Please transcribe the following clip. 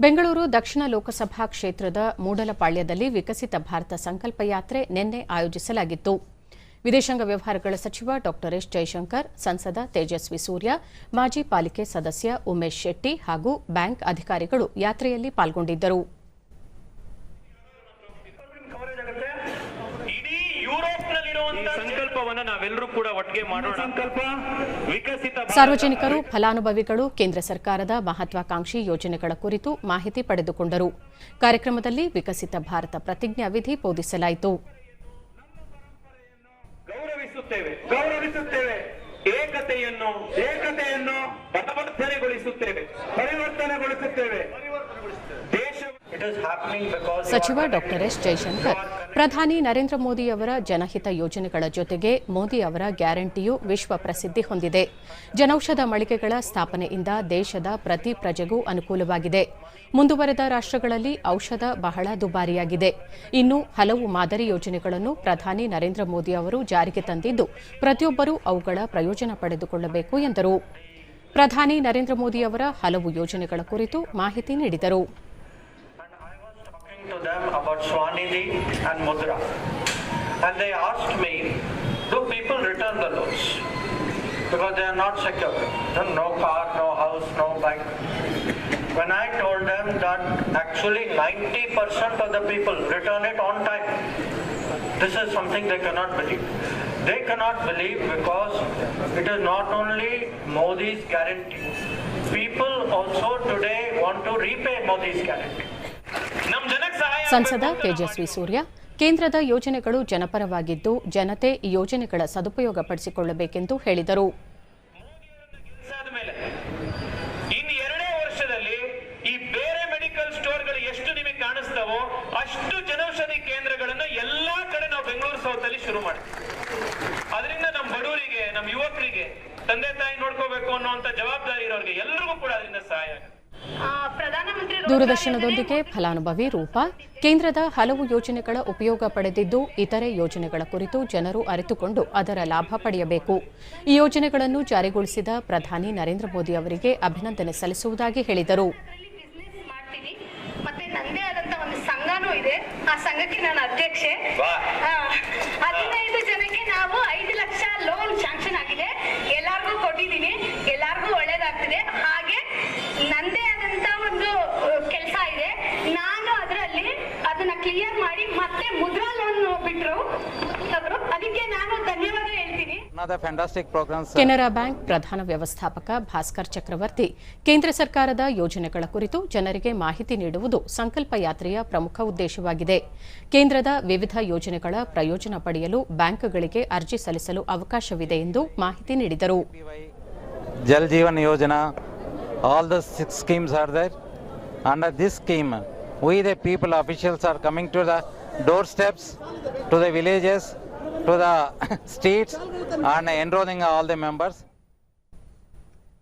ಬೆಂಗಳೂರು ದಕ್ಷಿಣ ಲೋಕಸಭಾ ಕ್ಷೇತ್ರದ ಮೂಡಲಪಾಳ್ಯದಲ್ಲಿ ವಿಕಸಿತ ಭಾರತ ಸಂಕಲ್ಪ ಯಾತ್ರೆ ನಿನ್ನೆ ಆಯೋಜಿಸಲಾಗಿತ್ತು. ವಿದೇಶಾಂಗ ವ್ಯವಹಾರಗಳ ಸಚಿವ ಡಾ. ಎಸ್. ಜೈಶಂಕರ್, ಸಂಸದ ತೇಜಸ್ವಿ ಸೂರ್ಯ, ಮಾಜಿ ಪಾಲಿಕೆ ಸದಸ್ಯ ಉಮೇಶ್ ಶೆಟ್ಟಿ ಹಾಗೂ ಬ್ಯಾಂಕ್ ಅಧಿಕಾರಿಗಳು ಯಾತ್ರೆಯಲ್ಲಿ ಪಾಲ್ಗೊಂಡಿದ್ದರು. ಸಂಕಲ್ಪವನ್ನ ನಾವೆಲ್ಲರೂ ಕೂಡ ಒಟ್ಟಿಗೆ ಮಾಡೋಣ. ಸಂಕಲ್ಪ ವಿಕಸಿತ. ಸಾರ್ವಜನಿಕರು ಫಲಾನುಭವಿಗಳು ಕೇಂದ್ರ ಸರ್ಕಾರದ ಮಹತ್ವಾಕಾಂಕ್ಷಿ ಯೋಜನೆಗಳ ಕುರಿತು ಮಾಹಿತಿ ಪಡೆದುಕೊಂಡರು. ಕಾರ್ಯಕ್ರಮದಲ್ಲಿ ವಿಕಸಿತ ಭಾರತ ಪ್ರತಿಜ್ಞಾ ವಿಧಿ ಬೋಧಿಸಲಾಯಿತು. ಗೌರವಿಸುತ್ತೇವೆ. ಗೌರವಿಸುತ್ತೇವೆ. ಏಕತೆಯನ್ನು ಏಕತೆಯನ್ನು ಪರಿವರ್ತನೆಗೊಳಿಸುತ್ತೇವೆ. ಇಸ್ ಸಚಿವ ಡಾಕ್ಟರ್ ಎಸ್ ಜೈಶಂಕರ್ ಪ್ರಧಾನಿ ನರೇಂದ್ರ ಮೋದಿಯವರ ಜನಹಿತ ಯೋಜನೆಗಳ ಜೊತೆಗೆ ಮೋದಿ ಅವರ ಗ್ಯಾರಂಟಿಯು ವಿಶ್ವ ಪ್ರಸಿದ್ಧಿ ಹೊಂದಿದೆ. ಜನೌಷಧ ಮಳಿಗೆಗಳ ಸ್ಥಾಪನೆಯಿಂದ ದೇಶದ ಪ್ರತಿ ಪ್ರಜೆಗೂ ಅನುಕೂಲವಾಗಿದೆ. ಮುಂದುವರೆದ ರಾಷ್ಟ್ರಗಳಲ್ಲಿ ಔಷಧ ಬಹಳ ದುಬಾರಿಯಾಗಿದೆ. ಇನ್ನು ಹಲವು ಮಾದರಿ ಯೋಜನೆಗಳನ್ನು ಪ್ರಧಾನಿ ನರೇಂದ್ರ ಮೋದಿ ಅವರು ಜಾರಿಗೆ ತಂದಿದ್ದು ಪ್ರತಿಯೊಬ್ಬರೂ ಅವುಗಳ ಪ್ರಯೋಜನ ಪಡೆದುಕೊಳ್ಳಬೇಕು ಎಂದರು. ಪ್ರಧಾನಿ ನರೇಂದ್ರ ಮೋದಿ ಅವರ ಹಲವು ಯೋಜನೆಗಳ ಕುರಿತು ಮಾಹಿತಿ ನೀಡಿದರು. Them about Swanidhi and Mudra. And they asked me, do people return the loans? Because they are not secure. No car, no house, no bike. When I told them that actually 90% of the people return it on time, this is something they cannot believe. They cannot believe because it is not only Modi's guarantee. People also today want to repay Modi's guarantee. ನಮ್ ಜನಕ್ಕೆ ಸಹಾಯ ಸಂಸದ ತೇಜಸ್ವಿ ಸೂರ್ಯ ಕೇಂದ್ರದ ಯೋಜನೆಗಳು ಜನಪರವಾಗಿದ್ದು ಜನತೆ ಈ ಯೋಜನೆಗಳ ಸದುಪಯೋಗ ಪಡಿಸಿಕೊಳ್ಳಬೇಕೆಂದು ಹೇಳಿದರು. ಮೇಲೆ ಇನ್ನು ಎರಡೇ ವರ್ಷದಲ್ಲಿ ಈ ಬೇರೆ ಮೆಡಿಕಲ್ ಸ್ಟೋರ್ಗಳು ಎಷ್ಟು ನಿಮಗೆ ಕಾಣಿಸ್ತಾವೋ ಅಷ್ಟು ಜನೌಷಧಿ ಕೇಂದ್ರಗಳನ್ನು ಎಲ್ಲಾ ಕಡೆ ನಾವು ಬೆಂಗಳೂರು ಸೌತ್ ಅಲ್ಲಿ ಶುರು ಮಾಡ್ತೀವಿ. ಅದರಿಂದ ನಮ್ಮ ಬಡವರಿಗೆ ನಮ್ಮ ಯುವಕರಿಗೆ ತಂದೆ ತಾಯಿ ನೋಡ್ಕೋಬೇಕು ಅನ್ನುವಂತ ಜವಾಬ್ದಾರಿ ಇರೋರಿಗೆ ಎಲ್ಲರಿಗೂ ಕೂಡ ಅದರಿಂದ ಸಹಾಯ ಆಗುತ್ತೆ. ದೂರದರ್ಶನದೊಂದಿಗೆ ಫಲಾನುಭವಿ ರೂಪ ಕೇಂದ್ರದ ಹಲವು ಯೋಜನೆಗಳ ಉಪಯೋಗ ಪಡೆದಿದ್ದು ಇತರೆ ಯೋಜನೆಗಳ ಕುರಿತು ಜನರು ಅರಿತುಕೊಂಡು ಅದರ ಲಾಭ ಪಡೆಯಬೇಕು. ಈ ಯೋಜನೆಗಳನ್ನು ಜಾರಿಗೊಳಿಸಿದ ಪ್ರಧಾನಿ ನರೇಂದ್ರ ಮೋದಿ ಅವರಿಗೆ ಅಭಿನಂದನೆ ಸಲ್ಲಿಸುವುದಾಗಿ ಹೇಳಿದರು. ಮತ್ತೆ ನಂದೇ ಆದಂತ ಒಂದು ಸಂಘನೂ ಇದೆ. ಆ ಸಂಘಕ್ಕೆ ನಾನು ಅಧ್ಯಕ್ಷೆ. ಕ್ಲಿಯರ್ ಮಾಡಿ ಮತ್ತೆ ಮುದ್ರಾ ಲೋನ್ ಬಿಟ್ರು ಅದಕ್ಕೆ ನಾನು ಧನ್ಯವಾದ ಹೇಳ್ತೀನಿ. ಕೆನರಾ ಬ್ಯಾಂಕ್ ಪ್ರಧಾನ ವ್ಯವಸ್ಥಾಪಕ ಭಾಸ್ಕರ್ ಚಕ್ರವರ್ತಿ. ಕೇಂದ್ರ ಸರ್ಕಾರದ ಯೋಜನೆಗಳ ಕುರಿತು ಜನರಿಗೆ ಮಾಹಿತಿ ನೀಡುವುದು ಸಂಕಲ್ಪ ಯಾತ್ರೆಯ ಪ್ರಮುಖ ಉದ್ದೇಶವಾಗಿದೆ. ಕೇಂದ್ರದ ವಿವಿಧ ಯೋಜನೆಗಳ ಪ್ರಯೋಜನ ಪಡೆಯಲು ಬ್ಯಾಂಕ್ಗಳಿಗೆ ಅರ್ಜಿ ಸಲ್ಲಿಸಲು ಅವಕಾಶವಿದೆ ಎಂದು ಮಾಹಿತಿ ನೀಡಿದರು. Jal Jeevan Yojana all the schemes are are there. This scheme scheme, we the people officials are coming to the doorsteps, to the villages, to the streets and enrolling all the members.